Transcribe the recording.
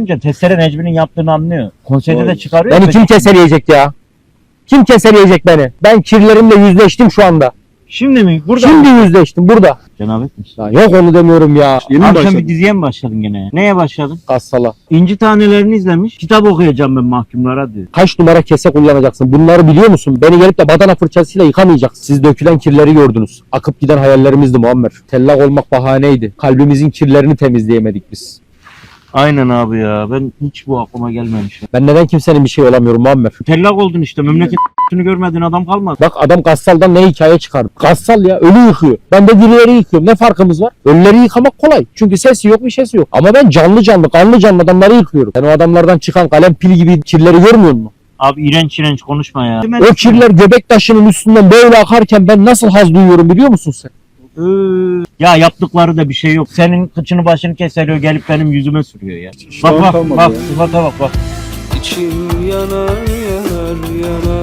Önce testere Necmi'nin yaptığını anlıyor. Konseyde de Vay. çıkarıyor. Beni ya. kim keseleyecek ya? Kim keseleyecek beni? Ben kirlerimle yüzleştim şu anda. Şimdi mi? Burada Şimdi mı? yüzleştim burada. Cenabet? Ya yok onu demiyorum ya. Yeni mi Akşam başladın? bir diziye mi başladın gene? Neye başladın? Kassala. İnci tanelerini izlemiş. Kitap okuyacağım ben mahkumlara diyor. Kaç numara kese kullanacaksın? Bunları biliyor musun? Beni gelip de badana fırçasıyla yıkamayacaksın. Siz dökülen kirleri gördünüz. Akıp giden hayallerimizdi Muammer. Tellak olmak bahaneydi. Kalbimizin kirlerini temizleyemedik biz. Aynen abi ya. Ben hiç bu aklıma gelmemiş. ya. Ben neden kimsenin bir şey olamıyorum Muammer? Tellak oldun işte. Memleket görmediğin adam kalmadı. Bak adam gassaldan ne hikaye çıkardı. Gassal ya ölü yıkıyor. Ben de dirileri yıkıyorum. Ne farkımız var? Ölüleri yıkamak kolay. Çünkü sesi yok bir şeysi yok. Ama ben canlı canlı kanlı canlı adamları yıkıyorum. Sen o adamlardan çıkan kalem pil gibi kirleri görmüyor musun? Abi iğrenç iğrenç konuşma ya. O kirler göbek taşının üstünden böyle akarken ben nasıl haz duyuyorum biliyor musun sen? Iıı. Ya yaptıkları da bir şey yok. Senin kıçını başını keseriyor gelip benim yüzüme sürüyor ya. Bak an bak kalmadı bak ya. sıfata bak bak. İçim yanar yanar yanar